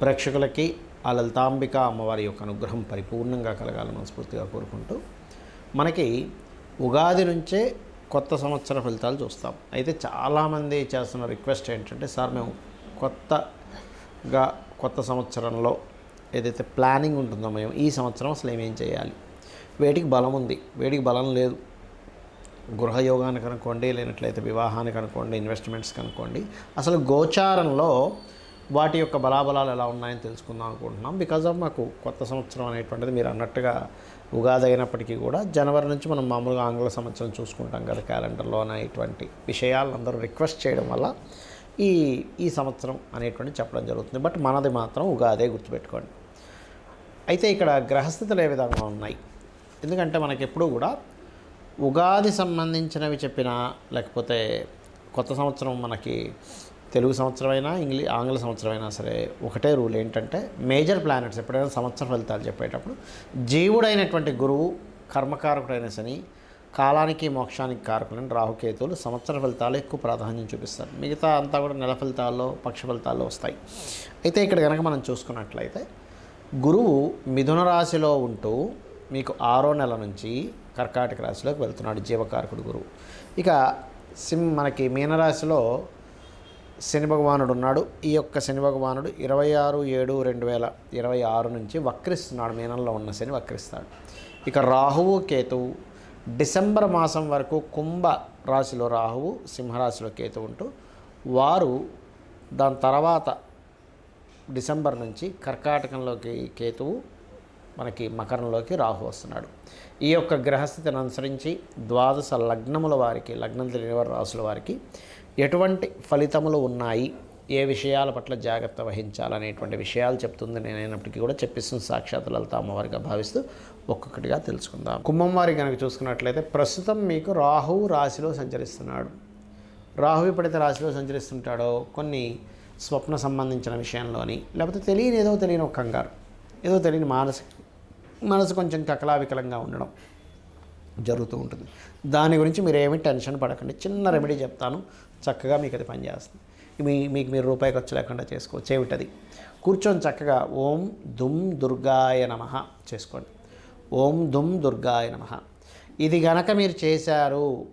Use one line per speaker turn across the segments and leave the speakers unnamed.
ప్రేక్షకులకి ఆ లలితాంబిక అమ్మవారి యొక్క అనుగ్రహం పరిపూర్ణంగా కలగాలని మనస్ఫూర్తిగా కోరుకుంటూ మనకి ఉగాది నుంచే కొత్త సంవత్సర ఫలితాలు చూస్తాం. అయితే చాలామంది చేస్తున్న రిక్వెస్ట్ ఏంటంటే సార్ మేము కొత్తగా కొత్త సంవత్సరంలో ఏదైతే ప్లానింగ్ ఉంటుందో మేము ఈ సంవత్సరం అసలు ఏమేం చేయాలి? వేటికి బలం ఉంది వేటికి బలం లేదు. గృహయోగానికి అనుకోండి లేనట్లయితే వివాహానికి అనుకోండి ఇన్వెస్ట్మెంట్స్కి అనుకోండి అసలు గోచారంలో వాటి యొక్క బలాబలాలు ఎలా ఉన్నాయని తెలుసుకుందాం అనుకుంటున్నాం. బికాజ్ ఆఫ్ మాకు కొత్త సంవత్సరం అనేటువంటిది మీరు అన్నట్టుగా ఉగాది అయినప్పటికీ కూడా జనవరి నుంచి మనం మామూలుగా ఆంగ్ల సంవత్సరం చూసుకుంటాం కదా క్యాలెండర్లో అనేటువంటి విషయాలు అందరూ రిక్వెస్ట్ చేయడం వల్ల ఈ ఈ సంవత్సరం అనేటువంటి చెప్పడం జరుగుతుంది. బట్ మనది మాత్రం ఉగాదే గుర్తుపెట్టుకోండి. అయితే ఇక్కడ గ్రహస్థితులు ఏ విధంగా ఉన్నాయి? ఎందుకంటే మనకి ఎప్పుడూ కూడా ఉగాది సంబంధించినవి చెప్పినా లేకపోతే కొత్త సంవత్సరం మనకి తెలుగు సంవత్సరమైనా ఇంగ్లీ ఆంగ్ల సంవత్సరమైనా సరే ఒకటే రూల్ ఏంటంటే మేజర్ ప్లానెట్స్ ఎప్పుడైనా సంవత్సర ఫలితాలు చెప్పేటప్పుడు జీవుడైనటువంటి గురువు కర్మకారకుడైన శని కాలానికి మోక్షానికి కారకులైన రాహుకేతువులు సంవత్సర ఫలితాలు ఎక్కువ ప్రాధాన్యం చూపిస్తారు. మిగతా అంతా కూడా నెల ఫలితాల్లో పక్ష ఫలితాల్లో వస్తాయి. అయితే ఇక్కడ కనుక మనం చూసుకున్నట్లయితే గురువు మిథున రాశిలో ఉంటూ మీకు ఆరో నెల నుంచి కర్కాటక రాశిలోకి వెళ్తున్నాడు జీవకారకుడు గురువు. ఇక సిం మనకి మీనరాశిలో శని భగవానుడు ఉన్నాడు. ఈ యొక్క శని భగవానుడు ఇరవై ఆరు ఏడు రెండు వేల ఇరవై ఆరు నుంచి వక్రిస్తున్నాడు మీనంలో ఉన్న శని వక్రిస్తాడు. ఇక రాహువు కేతువు డిసెంబర్ మాసం వరకు కుంభ రాశిలో రాహువు సింహరాశిలో కేతు ఉంటూ వారు దాని తర్వాత డిసెంబర్ నుంచి కర్కాటకంలోకి కేతువు మనకి మకరంలోకి రాహు వస్తున్నాడు. ఈ యొక్క గ్రహస్థితిని అనుసరించి ద్వాదశ లగ్నముల వారికి లగ్నం తెలియని వారి రాసుల వారికి ఎటువంటి ఫలితములు ఉన్నాయి? ఏ విషయాల పట్ల జాగ్రత్త వహించాలనేటువంటి విషయాలు చెప్తుంది. నేనైనప్పటికీ కూడా చెప్పిస్తున్న సాక్షాత్ లలిత అమ్మవారిగా భావిస్తూ ఒక్కొక్కటిగా తెలుసుకుందాం. కుంభం వారి కనుక చూసుకున్నట్లయితే ప్రస్తుతం మీకు రాహువు రాశిలో సంచరిస్తున్నాడు. రాహు ఎప్పుడైతే రాశిలో సంచరిస్తుంటాడో కొన్ని స్వప్న సంబంధించిన విషయంలోని లేకపోతే తెలియని ఏదో తెలియని ఒక కంగారు ఏదో తెలియని మానసిక మనసు కొంచెం కకలావికలంగా ఉండడం జరుగుతూ ఉంటుంది. దాని గురించి మీరు ఏమి టెన్షన్ పడకండి. చిన్న రెమెడీ చెప్తాను. చక్కగా మీకు అది పనిచేస్తుంది. మీ మీకు మీరు రూపాయి ఖర్చు లేకుండా చేసుకోవచ్చు. ఏమిటది? కూర్చొని చక్కగా ఓం దుమ్ దుర్గాయ నమ చేసుకోండి. ఓం దుమ్ దుర్గాయ నమ. ఇది గనక మీరు చేశారు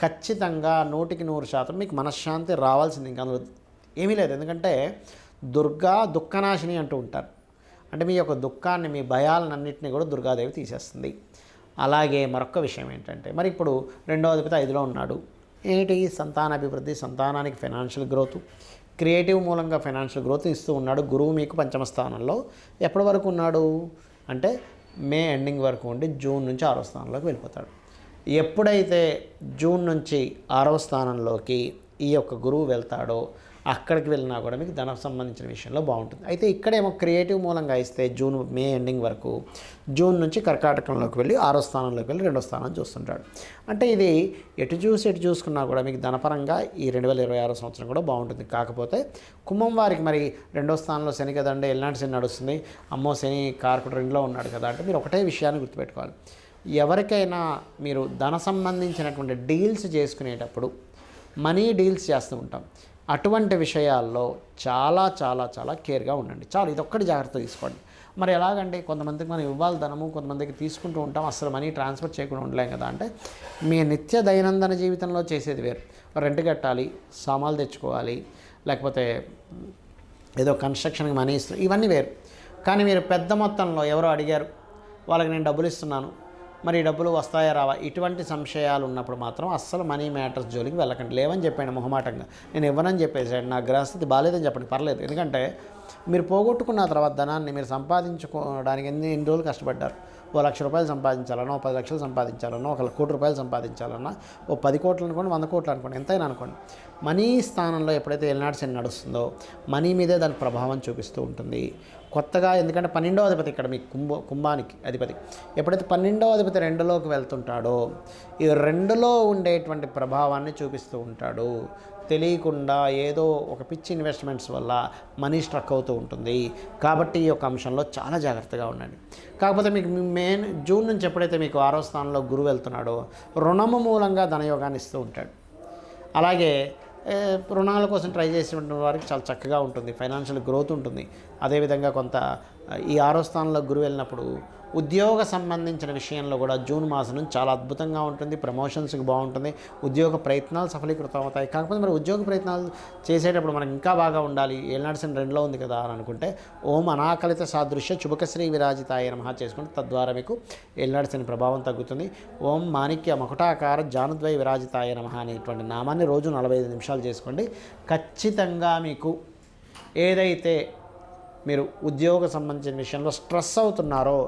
ఖచ్చితంగా నూటికి నూరు శాతం మీకు మనశ్శాంతి రావాల్సింది ఇంకా అందులో ఏమీ లేదు. ఎందుకంటే దుర్గా దుఃఖనాశిని అంటూ ఉంటారు. అంటే మీ యొక్క దుఃఖాన్ని మీ భయాలన్నింటినీ కూడా దుర్గాదేవి తీసేస్తుంది. అలాగే మరొక విషయం ఏంటంటే మరి ఇప్పుడు రెండో అధిపతి ఐదులో ఉన్నాడు. ఏంటి సంతానాభివృద్ధి సంతానానికి ఫైనాన్షియల్ గ్రోత్ క్రియేటివ్ మూలంగా ఫైనాన్షియల్ గ్రోత్ ఇస్తూ ఉన్నాడు. గురువు మీకు పంచమ స్థానంలో ఎప్పటి వరకు ఉన్నాడు? అంటే మే ఎండింగ్ వరకు ఉండి జూన్ నుంచి ఆరో స్థానంలోకి వెళ్ళిపోతాడు. ఎప్పుడైతే జూన్ నుంచి ఆరవ స్థానంలోకి ఈ యొక్క గురువు వెళ్తాడో అక్కడికి వెళ్ళినా కూడా మీకు ధనం సంబంధించిన విషయంలో బాగుంటుంది. అయితే ఇక్కడేమో క్రియేటివ్ మూలంగా ఇస్తే జూన్ మే ఎండింగ్ వరకు జూన్ నుంచి కర్కాటకంలోకి వెళ్ళి ఆరో స్థానంలోకి వెళ్ళి రెండో స్థానం చూస్తుంటాడు. అంటే ఇది ఎటు చూసి ఎటు చూసుకున్నా కూడా మీకు ధనపరంగా ఈ రెండు వేల ఇరవై ఆరో సంవత్సరం కూడా బాగుంటుంది. కాకపోతే కుంభం వారికి మరి రెండో స్థానంలో శని కదండి ఎలాంటి శని నడుస్తుంది. అమ్మో శని కార్కుడు రెండులో ఉన్నాడు కదా అంటే మీరు ఒకటే విషయాన్ని గుర్తుపెట్టుకోవాలి. ఎవరికైనా మీరు ధన సంబంధించినటువంటి డీల్స్ చేసుకునేటప్పుడు మనీ డీల్స్ చేస్తూ ఉంటాం. అటువంటి విషయాల్లో చాలా చాలా చాలా కేర్గా ఉండండి. చాలు ఇదొక్కటి జాగ్రత్త తీసుకోండి. మరి ఎలాగండి కొంతమందికి మనం ఇవ్వాలి ధనము కొంతమందికి తీసుకుంటూ ఉంటాం అసలు మనీ ట్రాన్స్ఫర్ చేయకుండా ఉండలేం కదా అంటే మీ నిత్య దైనందిన జీవితంలో చేసేది వేరు. రెంట్ కట్టాలి సామాన్లు తెచ్చుకోవాలి లేకపోతే ఏదో కన్స్ట్రక్షన్కి మనీ ఇస్తున్నారు ఇవన్నీ వేరు. కానీ మీరు పెద్ద మొత్తంలో ఎవరో అడిగారు వాళ్ళకి నేను డబ్బులు ఇస్తున్నాను మరి డబ్బులు వస్తాయా రావా? ఇటువంటి సంశయాలు ఉన్నప్పుడు మాత్రం అస్సలు మనీ మ్యాటర్స్ జోలికి వెళ్ళకండి. లేవని చెప్పాను మొహమాటంగా. నేను ఇవ్వనని చెప్పేసాడు నా గ్రహస్థితి బాగాలేదని చెప్పండి. పర్లేదు. ఎందుకంటే మీరు పోగొట్టుకున్న తర్వాత ధనాన్ని మీరు సంపాదించుకోవడానికి ఎన్ని ఎన్ని రోజులు కష్టపడ్డారు? ఓ లక్ష రూపాయలు సంపాదించాలన్నా ఓ పది లక్షలు సంపాదించాలన్నా ఒక కోటి రూపాయలు సంపాదించాలన్నా ఓ పది కోట్లు అనుకోండి వంద కోట్లు అనుకోండి ఎంతైనా అనుకోండి. మనీ స్థానంలో ఎప్పుడైతే ఎల్నాడు సెన్ నడుస్తుందో మనీ మీదే దాని ప్రభావం చూపిస్తూ ఉంటుంది. కొత్తగా ఎందుకంటే పన్నెండో అధిపతి ఇక్కడ మీ కుంభ కుంభానికి అధిపతి. ఎప్పుడైతే పన్నెండో అధిపతి రెండులోకి వెళ్తుంటాడో ఈ రెండులో ఉండేటువంటి ప్రభావాన్ని చూపిస్తూ ఉంటాడు. తెలియకుండా ఏదో ఒక పిచ్చి ఇన్వెస్ట్మెంట్స్ వల్ల మనీ స్ట్రక్ అవుతూ ఉంటుంది. కాబట్టి ఈ యొక్క అంశంలో చాలా జాగ్రత్తగా ఉండండి. కాకపోతే మీకు మెయిన్ జూన్ నుంచి ఎప్పుడైతే మీకు ఆరో స్థానంలో గురువు వెళ్తున్నాడో రుణము మూలంగా ధనయోగాన్ని ఇస్తూ ఉంటాడు. అలాగే రుణాల కోసం ట్రై చేసినటువంటి వారికి చాలా చక్కగా ఉంటుంది. ఫైనాన్షియల్ గ్రోత్ ఉంటుంది. అదేవిధంగా కొంత ఈ ఆరో స్థానంలో గురువు వెళ్ళినప్పుడు ఉద్యోగ సంబంధించిన విషయంలో కూడా జూన్ మాసం నుంచి చాలా అద్భుతంగా ఉంటుంది ప్రమోషన్స్కి బాగుంటుంది ఉద్యోగ ప్రయత్నాలు సఫలీకృతం అవుతాయి. కాకపోతే మరి ఉద్యోగ ప్రయత్నాలు చేసేటప్పుడు మనకి ఇంకా బాగా ఉండాలి. ఏళ్ళనాడ్సిన రెండులో ఉంది కదా అని అనుకుంటే ఓం అనాకలిత సాదృశ్య చుబకశ్రీ విరాజితాయ నమ చేసుకుంటే తద్వారా మీకు ఏళ్ళనాడ్సిన ప్రభావం తగ్గుతుంది. ఓం మాణిక్య మకుటాకార జానుద్వయ విరాజితాయ నమ అనేటువంటి నామాన్ని రోజు నలభై ఐదు నిమిషాలు చేసుకోండి. ఖచ్చితంగా మీకు ఏదైతే మీరు ఉద్యోగ సంబంధించిన విషయంలో స్ట్రెస్ అవుతున్నారో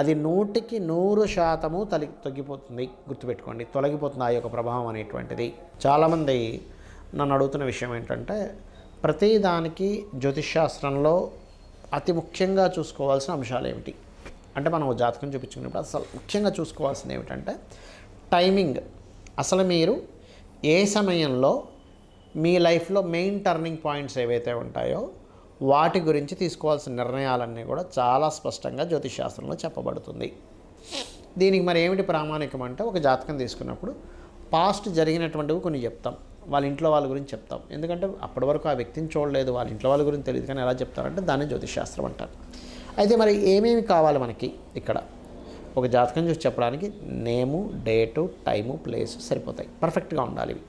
అది నూటికి నూరు శాతము తొలి తగ్గిపోతుంది. గుర్తుపెట్టుకోండి తొలగిపోతుంది ఆ యొక్క ప్రభావం అనేటువంటిది. చాలామంది నన్ను అడుగుతున్న విషయం ఏంటంటే ప్రతి దానికి జ్యోతిష్శాస్త్రంలో అతి ముఖ్యంగా చూసుకోవాల్సిన అంశాలు ఏమిటి? అంటే మనం జాతకం చూపించుకున్నప్పుడు అసలు ముఖ్యంగా చూసుకోవాల్సింది ఏమిటంటే టైమింగ్. అసలు మీరు ఏ సమయంలో మీ లైఫ్లో మెయిన్ టర్నింగ్ పాయింట్స్ ఏవైతే ఉంటాయో వాటి గురించి తీసుకోవాల్సిన నిర్ణయాలన్నీ కూడా చాలా స్పష్టంగా జ్యోతిష్ చెప్పబడుతుంది. దీనికి మరి ఏమిటి ప్రామాణికం అంటే ఒక జాతకం తీసుకున్నప్పుడు పాస్ట్ జరిగినటువంటివి కొన్ని చెప్తాం. వాళ్ళ ఇంట్లో వాళ్ళ గురించి చెప్తాం. ఎందుకంటే అప్పటి వరకు ఆ వ్యక్తిని చూడలేదు వాళ్ళ ఇంట్లో వాళ్ళ గురించి తెలియదు కానీ ఎలా చెప్తారంటే దాన్ని జ్యోతిషాస్త్రం అంటారు. అయితే మరి ఏమేమి కావాలి మనకి ఇక్కడ? ఒక జాతకం చూసి చెప్పడానికి నేము డేటు టైము ప్లేస్ సరిపోతాయి. పర్ఫెక్ట్గా ఉండాలి ఇవి.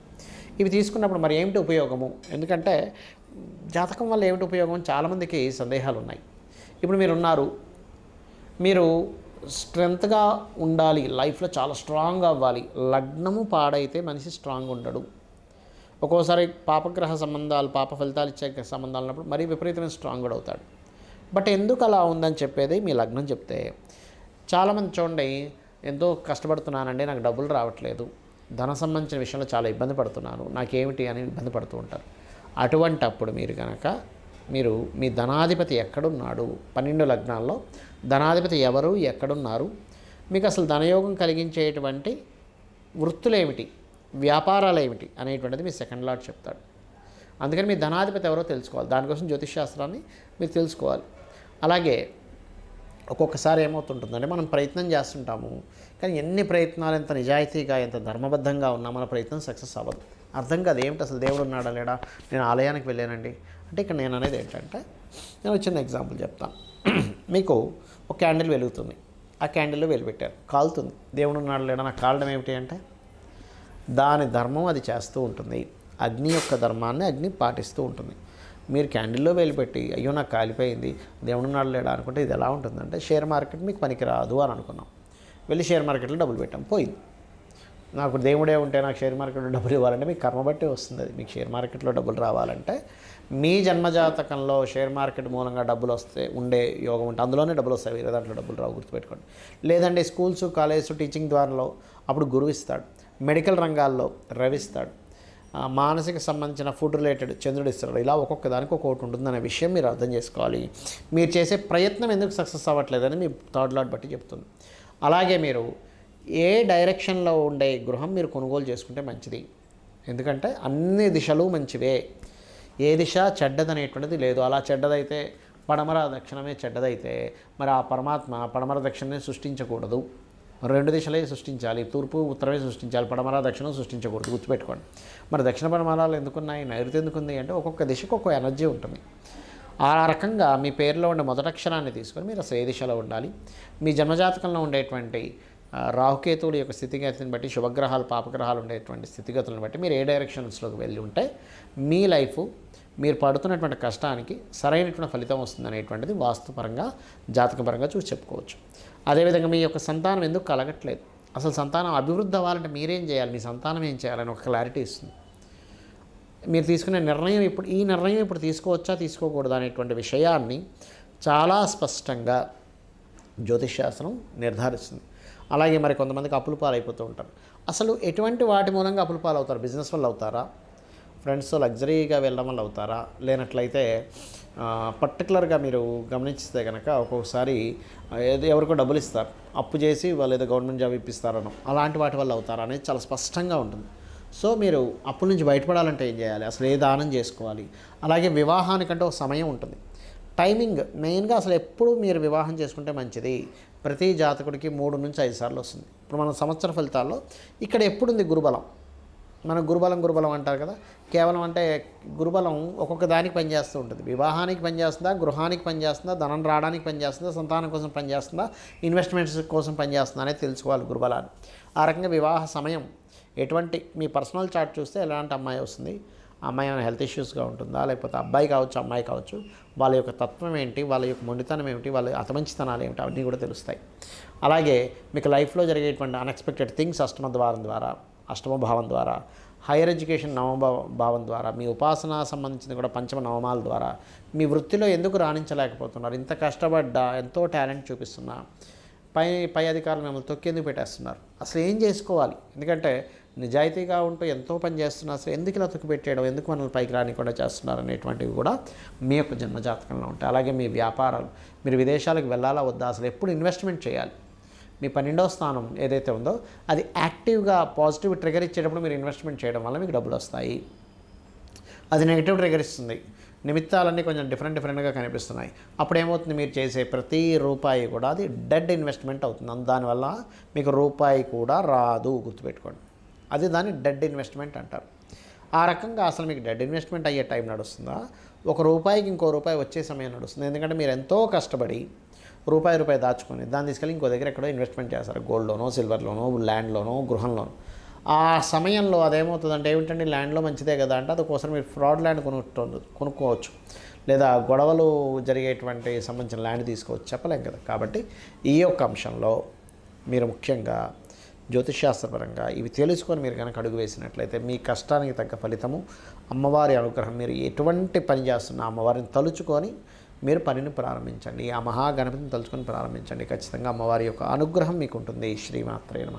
ఇవి తీసుకున్నప్పుడు మరి ఏమిటి ఉపయోగము? ఎందుకంటే జాతకం వల్ల ఏమిటి ఉపయోగం? చాలామందికి సందేహాలు ఉన్నాయి ఇప్పుడు మీరు ఉన్నారు మీరు స్ట్రెంగ్త్గా ఉండాలి. లైఫ్లో చాలా స్ట్రాంగ్ అవ్వాలి. లగ్నము పాడైతే మనిషి స్ట్రాంగ్ ఉండడు. ఒక్కోసారి పాపగ్రహ సంబంధాలు పాప ఫలితాలు ఇచ్చే సంబంధాలు ఉన్నప్పుడు మరీ విపరీతమైన స్ట్రాంగ్ కూడా అవుతాడు. బట్ ఎందుకు అలా ఉందని చెప్పేది? మీ లగ్నం చెప్తే. చాలామంది చూడండి ఎంతో కష్టపడుతున్నానండి నాకు డబ్బులు రావట్లేదు. ధన సంబంధించిన విషయంలో చాలా ఇబ్బంది పడుతున్నాను. నాకేమిటి అని ఇబ్బంది పడుతూ ఉంటారు. అటువంటి అప్పుడు మీరు కనుక మీరు మీ ధనాధిపతి ఎక్కడున్నాడు? పన్నెండు లగ్నాల్లో ధనాధిపతి ఎవరు? ఎక్కడున్నారు? మీకు అసలు ధనయోగం కలిగించేటువంటి వృత్తులేమిటి? వ్యాపారాలు ఏమిటి అనేటువంటిది మీ సెకండ్ లాట్ చెప్తాడు. అందుకని మీ ధనాధిపతి ఎవరో తెలుసుకోవాలి. దానికోసం జ్యోతిష్ శాస్త్రాన్ని మీరు తెలుసుకోవాలి. అలాగే ఒక్కొక్కసారి ఏమవుతుంటుందంటే మనం ప్రయత్నం చేస్తుంటాము. కానీ ఎన్ని ప్రయత్నాలు ఎంత నిజాయితీగా ఎంత ధర్మబద్ధంగా ఉన్నా మన ప్రయత్నం సక్సెస్ అవ్వదు. అర్థం కాదు ఏమిటి అసలు దేవుడు ఉన్నాడా లేడా? నేను ఆలయానికి వెళ్ళానండి. అంటే ఇక్కడ నేను అనేది ఏంటంటే నేను చిన్న ఎగ్జాంపుల్ చెప్తాను. మీకు ఒక క్యాండిల్ వెలుగుతుంది. ఆ క్యాండిల్లో వెలిపెట్టారు. కాలుతుంది. దేవుడు ఉన్నాడు లేడా? నాకు కాలడం ఏమిటి అంటే దాని ధర్మం అది చేస్తూ ఉంటుంది. అగ్ని యొక్క ధర్మాన్ని అగ్ని పాటిస్తూ ఉంటుంది. మీరు క్యాండిల్లో వెలిపెట్టి అయ్యో నాకు కాలిపోయింది. దేవుడు నాడు లేడా? అనుకుంటే ఇది ఎలా ఉంటుందంటే షేర్ మార్కెట్ మీకు పనికిరాదు అని అనుకున్నాం. వెళ్ళి షేర్ మార్కెట్లో డబ్బులు పెట్టాం. పోయింది. నాకు దేవుడే ఉంటే నాకు షేర్ మార్కెట్లో డబ్బులు ఇవ్వాలంటే మీకు కర్మ బట్టి వస్తుంది. అది మీకు షేర్ మార్కెట్లో డబ్బులు రావాలంటే మీ జన్మజాతకంలో షేర్ మార్కెట్ మూలంగా డబ్బులు వస్తే ఉండే యోగం ఉంటే అందులోనే డబ్బులు వస్తాయి. వేరే దాంట్లో డబ్బులు రావు గుర్తుపెట్టుకోండి. లేదంటే స్కూల్స్ కాలేజెస్ టీచింగ్ ద్వారాలో అప్పుడు గురువు ఇస్తాడు. మెడికల్ రంగాల్లో రవిస్తాడు మానసిక సంబంధించిన ఫుడ్ రిలేటెడ్ చంద్రుడు ఇస్తాడు. ఇలా ఒక్కొక్క దానికి ఒక్కొక్కటి ఉంటుందనే విషయం మీరు అర్థం చేసుకోవాలి. మీరు చేసే ప్రయత్నం ఎందుకు సక్సెస్ అవ్వట్లేదని మీ థర్డ్ లాట్ బట్టి చెప్తుంది. అలాగే మీరు ఏ డైరెక్షన్లో ఉండే గృహం మీరు కొనుగోలు చేసుకుంటే మంచిది. ఎందుకంటే అన్ని దిశలు మంచివే. ఏ దిశ చెడ్డదనేటువంటిది లేదు. అలా చెడ్డదైతే పడమర దక్షిణమే చెడ్డదైతే మరి ఆ పరమాత్మ పడమర దక్షిణమే సృష్టించకూడదు. రెండు దిశలే సృష్టించాలి. తూర్పు ఉత్తరమే సృష్టించాలి. పడమర దక్షిణం సృష్టించకూడదు. గుర్తుపెట్టుకోండి. మరి దక్షిణ పడమరాలు ఎందుకున్నాయి? నైరుతి ఎందుకుంది? అంటే ఒక్కొక్క దిశకు ఒక్కొక్క ఎనర్జీ ఉంటుంది. ఆ రకంగా మీ పేరులో ఉండే మొదటి అక్షరాన్ని తీసుకొని మీరు అసలు ఏ దిశలో ఉండాలి. మీ జన్మజాతకంలో ఉండేటువంటి రాహుకేతువుల యొక్క స్థితిగతిని బట్టి శుభగ్రహాలు పాపగ్రహాలు ఉండేటువంటి స్థితిగతులను బట్టి మీరు ఏ డైరెక్షన్స్లోకి వెళ్ళి ఉంటే మీ లైఫ్ మీరు పడుతున్నటువంటి కష్టానికి సరైనటువంటి ఫలితం వస్తుంది అనేటువంటిది వాస్తుపరంగా జాతకపరంగా చూసి చెప్పుకోవచ్చు. అదేవిధంగా మీ యొక్క సంతానం ఎందుకు కలగట్లేదు? అసలు సంతానం అభివృద్ధి అవ్వాలంటే మీరేం చేయాలి? మీ సంతానం ఏం చేయాలని ఒక క్లారిటీ ఇస్తుంది. మీరు తీసుకునే నిర్ణయం ఇప్పుడు ఈ నిర్ణయం ఇప్పుడు తీసుకోవచ్చా తీసుకోకూడదా అనేటువంటి విషయాన్ని చాలా స్పష్టంగా జ్యోతిష్శాస్త్రం నిర్ధారిస్తుంది. అలాగే మరి కొంతమందికి అప్పులు పాలైపోతూ ఉంటారు. అసలు ఎటువంటి వాటి మూలంగా అప్పులు పాలవుతారు? బిజినెస్ వల్ల అవుతారా? ఫ్రెండ్స్తో లగ్జరీగా వెళ్ళడం వల్ల అవుతారా? లేనట్లయితే పర్టికులర్గా మీరు గమనిస్తే కనుక ఒక్కొక్కసారి ఏదో ఎవరికో డబ్బులు ఇస్తారు. అప్పు చేసి వాళ్ళు ఏదో గవర్నమెంట్ జాబ్ ఇప్పిస్తారనో అలాంటి వాటి వల్ల అవుతారా అనేది చాలా స్పష్టంగా ఉంటుంది. సో మీరు అప్పుల నుంచి బయటపడాలంటే ఏం చేయాలి? అసలు ఏ దానం చేసుకోవాలి? అలాగే వివాహానికంటే ఒక సమయం ఉంటుంది. టైమింగ్ మెయిన్గా అసలు ఎప్పుడు మీరు వివాహం చేసుకుంటే మంచిది? ప్రతి జాతకుడికి మూడు నుంచి ఐదు సార్లు వస్తుంది. ఇప్పుడు మన సంవత్సర ఫలితాల్లో ఇక్కడ ఎప్పుడు ఉంది గురుబలం? మన గురుబలం గురుబలం అంటారు కదా? కేవలం అంటే గురుబలం ఒక్కొక్క దానికి పనిచేస్తూ ఉంటుంది. వివాహానికి పనిచేస్తుందా? గృహానికి పనిచేస్తుందా? ధనం రావడానికి పనిచేస్తుందా? సంతానం కోసం పనిచేస్తుందా? ఇన్వెస్ట్మెంట్స్ కోసం పనిచేస్తుందా అనేది తెలుసుకోవాలి గురుబలాన్ని. ఆ రకంగా వివాహ సమయం ఎటువంటి మీ పర్సనల్ చార్ట్ చూస్తే ఎలాంటి అమ్మాయి వస్తుంది? అమ్మాయి ఏమైనా హెల్త్ ఇష్యూస్గా ఉంటుందా? లేకపోతే అబ్బాయి కావచ్చు అమ్మాయి కావచ్చు వాళ్ళ యొక్క తత్వం ఏంటి? వాళ్ళ యొక్క మొండితనం ఏమిటి? వాళ్ళ అతమంచితనాలు ఏమిటి? అవన్నీ కూడా తెలుస్తాయి. అలాగే మీకు లైఫ్లో జరిగేటువంటి అన్ఎక్స్పెక్టెడ్ థింగ్స్ అష్టమ ద్వారం ద్వారా అష్టమ భావం ద్వారా హైయర్ ఎడ్యుకేషన్ నవమ భావం ద్వారా మీ ఉపాసన సంబంధించిన కూడా పంచమ నవమాల ద్వారా మీ వృత్తిలో ఎందుకు రాణించలేకపోతున్నారు? ఇంత కష్టపడ్డా ఎంతో టాలెంట్ చూపిస్తున్నా పై పై అధికారులు మిమ్మల్ని తొక్కేందుకు పెట్టేస్తున్నారు? అసలు ఏం చేసుకోవాలి? ఎందుకంటే నిజాయితీగా ఉంటూ ఎంతో పని చేస్తున్నా అసలు ఎందుకు ఇలా పెట్టేయడం ఎందుకు మనల్ని పైకి రానికుండా చేస్తున్నారు అనేటువంటివి కూడా మీ యొక్క జన్మజాతకంలో ఉంటాయి. అలాగే మీ వ్యాపారాలు మీరు విదేశాలకు వెళ్ళాలా వద్దా అసలు ఎప్పుడు ఇన్వెస్ట్మెంట్ చేయాలి? మీ పన్నెండవ స్థానం ఏదైతే ఉందో అది యాక్టివ్గా పాజిటివ్ ట్రిగర్ ఇచ్చేటప్పుడు మీరు ఇన్వెస్ట్మెంట్ చేయడం వల్ల మీకు డబ్బులు వస్తాయి. అది నెగిటివ్ ట్రిగర్ ఇస్తుంది. నిమిత్తాలన్నీ కొంచెం డిఫరెంట్ డిఫరెంట్గా కనిపిస్తున్నాయి. అప్పుడు ఏమవుతుంది? మీరు చేసే ప్రతి రూపాయి కూడా అది డెడ్ ఇన్వెస్ట్మెంట్ అవుతుంది. దానివల్ల మీకు రూపాయి కూడా రాదు గుర్తుపెట్టుకోండి. అది దాన్ని డెడ్ ఇన్వెస్ట్మెంట్ అంటారు. ఆ రకంగా అసలు మీకు డెడ్ ఇన్వెస్ట్మెంట్ అయ్యే టైం నడుస్తుందా? ఒక రూపాయికి ఇంకో రూపాయి వచ్చే సమయం నడుస్తుంది. ఎందుకంటే మీరు ఎంతో కష్టపడి రూపాయి రూపాయి దాచుకొని దాన్ని తీసుకెళ్ళి ఇంకో దగ్గర ఎక్కడో ఇన్వెస్ట్మెంట్ చేస్తారు. గోల్డ్లోనో సిల్వర్లోనో ల్యాండ్లోనో గృహంలోనో. ఆ సమయంలో అదేమవుతుందంటే ఏమిటంటే ల్యాండ్లో మంచిదే కదా అంటే అదికోసం మీరు ఫ్రాడ్ ల్యాండ్ కొనుక్కోవచ్చు కొనుక్కోవచ్చు. లేదా గొడవలు జరిగేటువంటి సంబంధించిన ల్యాండ్ తీసుకోవచ్చు. చెప్పలేం కదా. కాబట్టి ఈ యొక్క అంశంలో మీరు ముఖ్యంగా జ్యోతిష్శాస్త్రపరంగా ఇవి తెలుసుకొని మీరు కనుక అడుగు వేసినట్లయితే మీ కష్టానికి తగ్గ ఫలితము అమ్మవారి అనుగ్రహం మీరు ఎటువంటి పని చేస్తున్న అమ్మవారిని తలుచుకొని మీరు పనిని ప్రారంభించండి. ఆ మహాగణపతిని తలుచుకొని ప్రారంభించండి. ఖచ్చితంగా అమ్మవారి యొక్క అనుగ్రహం మీకు ఉంటుంది. శ్రీమాత్రే నమ.